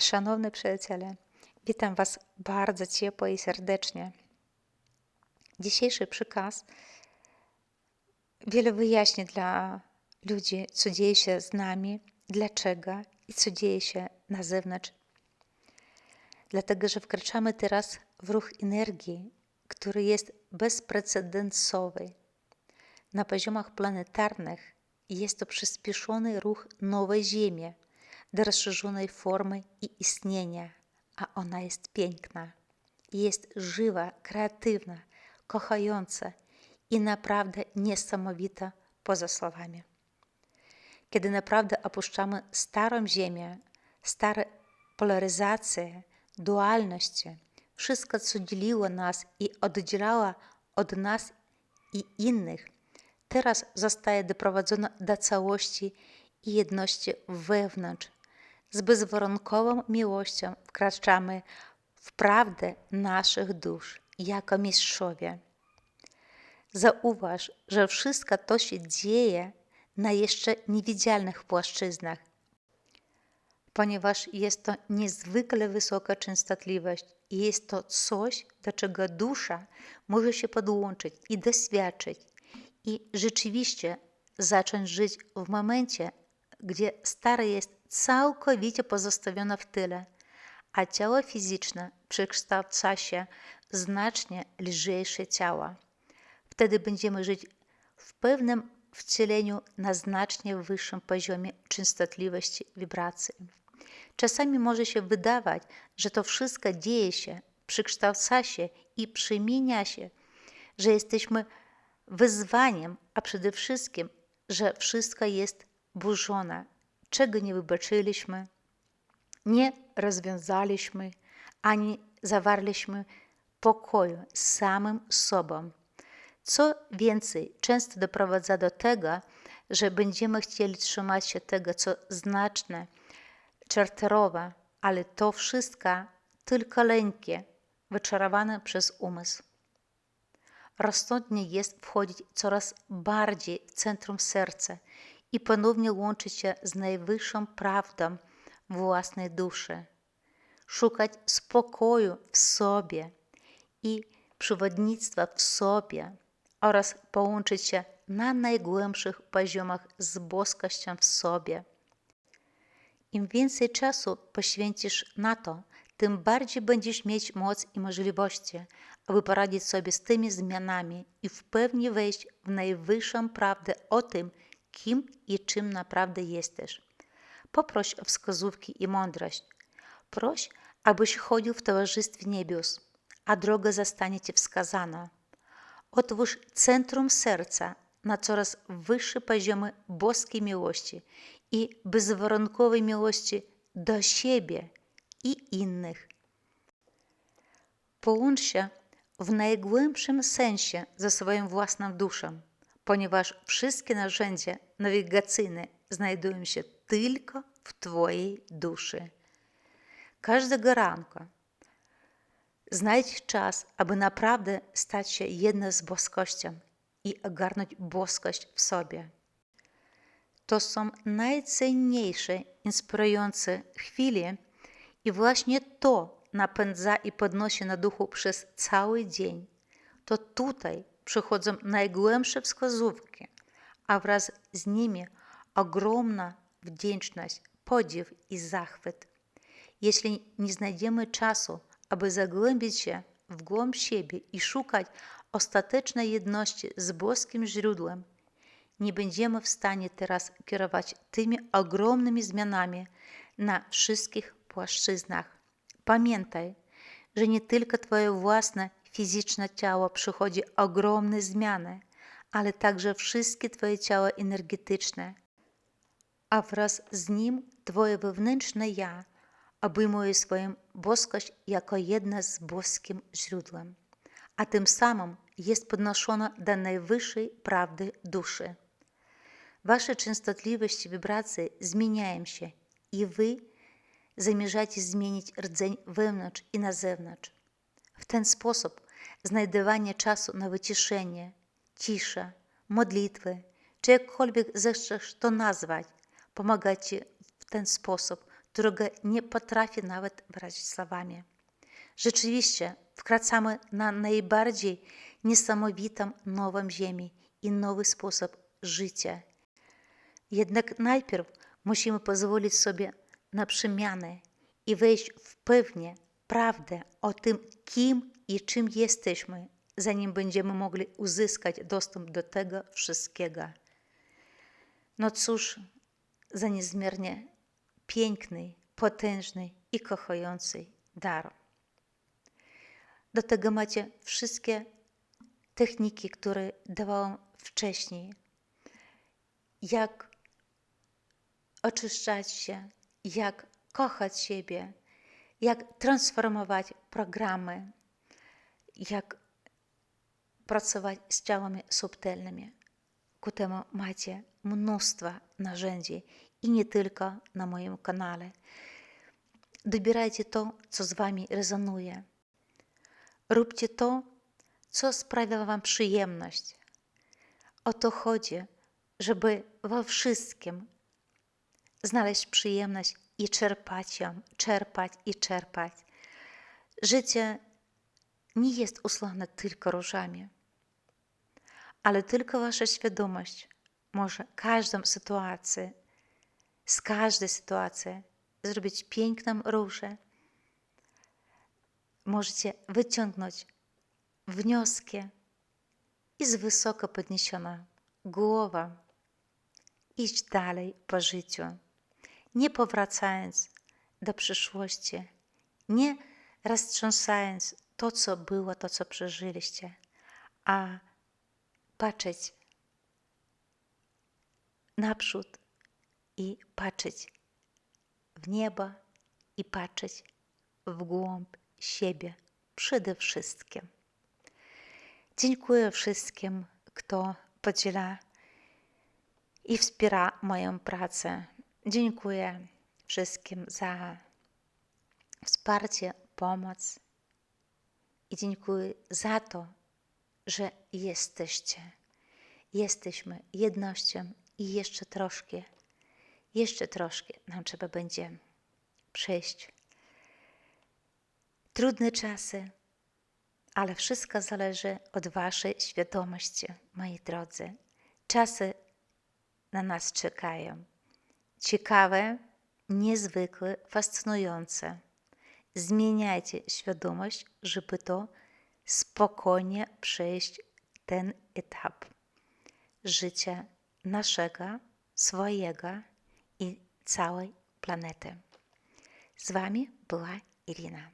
Szanowni przyjaciele, witam Was bardzo ciepło i serdecznie. Dzisiejszy przekaz wiele wyjaśni dla ludzi, co dzieje się z nami, dlaczego i co dzieje się na zewnątrz. Dlatego, że wkraczamy teraz w ruch energii, który jest bezprecedensowy. Na poziomach planetarnych jest to przyspieszony ruch nowej Ziemi do rozszerzonej formy i istnienia, a ona jest piękna, jest żywa, kreatywna, kochająca i naprawdę niesamowita poza słowami. Kiedy naprawdę opuszczamy starą Ziemię, stare polaryzacje, dualności, wszystko, co dzieliło nas i oddzielało od nas i innych, teraz zostaje doprowadzone do całości i jedności wewnątrz. Z bezwarunkową miłością wkraczamy w prawdę naszych dusz jako mistrzowie. Zauważ, że wszystko to się dzieje na jeszcze niewidzialnych płaszczyznach, ponieważ jest to niezwykle wysoka częstotliwość i jest to coś, do czego dusza może się podłączyć i doświadczyć i rzeczywiście zacząć żyć w momencie, gdzie stare jest całkowicie pozostawione w tyle, a ciało fizyczne przekształca się w znacznie lżejsze ciała. Wtedy będziemy żyć w pewnym wcieleniu na znacznie wyższym poziomie częstotliwości wibracji. Czasami może się wydawać, że to wszystko dzieje się, przekształca się i przemienia się, że jesteśmy wyzwaniem, a przede wszystkim, że wszystko jest burzone, czego nie wybaczyliśmy, nie rozwiązaliśmy, ani zawarliśmy pokoju z samym sobą. Co więcej, często doprowadza do tego, że będziemy chcieli trzymać się tego, co znaczne, czarterowe, ale to wszystko tylko lęki, wyczarowane przez umysł. Rozsądnie jest wchodzić coraz bardziej w centrum serca i ponownie łączyć się z najwyższą prawdą własnej duszy, szukać spokoju w sobie i przewodnictwa w sobie oraz połączyć się na najgłębszych poziomach z boskością w sobie. Im więcej czasu poświęcisz na to, tym bardziej będziesz mieć moc i możliwości, aby poradzić sobie z tymi zmianami i w pełni wejść w najwyższą prawdę o tym, kim i czym naprawdę jesteś. Poproś o wskazówki i mądrość. Proś, abyś chodził w towarzystwie niebios, a droga zostanie ci wskazana. Otwórz centrum serca na coraz wyższe poziomy boskiej miłości i bezwarunkowej miłości do siebie i innych. Połącz się w najgłębszym sensie ze swoją własną duszą, ponieważ wszystkie narzędzia nawigacyjne znajdują się tylko w Twojej duszy. Każdego ranka znajdź czas, aby naprawdę stać się jedno z boskością i ogarnąć boskość w sobie. To są najcenniejsze, inspirujące chwile i właśnie to napędza i podnosi na duchu przez cały dzień. To tutaj przychodzą najgłębsze wskazówki, a wraz z nimi ogromna wdzięczność, podziw i zachwyt. Jeśli nie znajdziemy czasu, aby zagłębić się w głąb siebie i szukać ostatecznej jedności z boskim źródłem, nie będziemy w stanie teraz kierować tymi ogromnymi zmianami na wszystkich płaszczyznach. Pamiętaj, że nie tylko Twoje własne fizyczne ciało przychodzi ogromne zmiany, ale także wszystkie Twoje ciało energetyczne, a wraz z nim Twoje wewnętrzne ja obejmuje swoją boskość jako jedna z boskim źródłem, a tym samym jest podnoszona do najwyższej prawdy duszy. Wasze częstotliwości wibracji zmieniają się i Wy zamierzacie zmienić rdzeń wewnątrz i na zewnątrz. W ten sposób znajdowanie czasu na wyciszenie, cisza, modlitwy, czy jakkolwiek zechcesz to nazwać, pomaga Ci w ten sposób którego nie potrafię nawet wyrazić słowami. Rzeczywiście wkraczamy na najbardziej niesamowitą nową ziemię i nowy sposób życia. Jednak najpierw musimy pozwolić sobie na przemianę i wejść w pewnie prawdę o tym, kim i czym jesteśmy, zanim będziemy mogli uzyskać dostęp do tego wszystkiego. No cóż, za niezmiernie piękny, potężny i kochający dar. Do tego macie wszystkie techniki, które dawałam wcześniej. Jak oczyszczać się, jak kochać siebie, jak transformować programy, jak pracować z ciałami subtelnymi. Ku temu macie mnóstwo narzędzi i nie tylko na moim kanale. Dobierajcie to, co z Wami rezonuje. Róbcie to, co sprawia Wam przyjemność. O to chodzi, żeby we wszystkim znaleźć przyjemność i czerpać ją, czerpać i czerpać. Życie nie jest usłane tylko różami, ale tylko Wasza świadomość może każdą sytuację, z każdej sytuacji zrobić piękną różę. Możecie wyciągnąć wnioski i z wysoko podniesioną głową iść dalej po życiu, nie powracając do przyszłości, nie roztrząsając to, co było, to, co przeżyliście, a patrzeć naprzód i patrzeć w niebo i patrzeć w głąb siebie przede wszystkim. Dziękuję wszystkim, kto podziela i wspiera moją pracę. Dziękuję wszystkim za wsparcie, pomoc i dziękuję za to, że jesteście. Jesteśmy jednością i jeszcze troszkę, jeszcze troszkę nam trzeba będzie przejść. Trudne czasy, ale wszystko zależy od Waszej świadomości, moi drodzy. Czasy na nas czekają. Ciekawe, niezwykłe, fascynujące. Zmieniajcie świadomość, żeby to spokojnie przejść ten etap życia naszego, swojego i całej planety. Z Wami była Irina.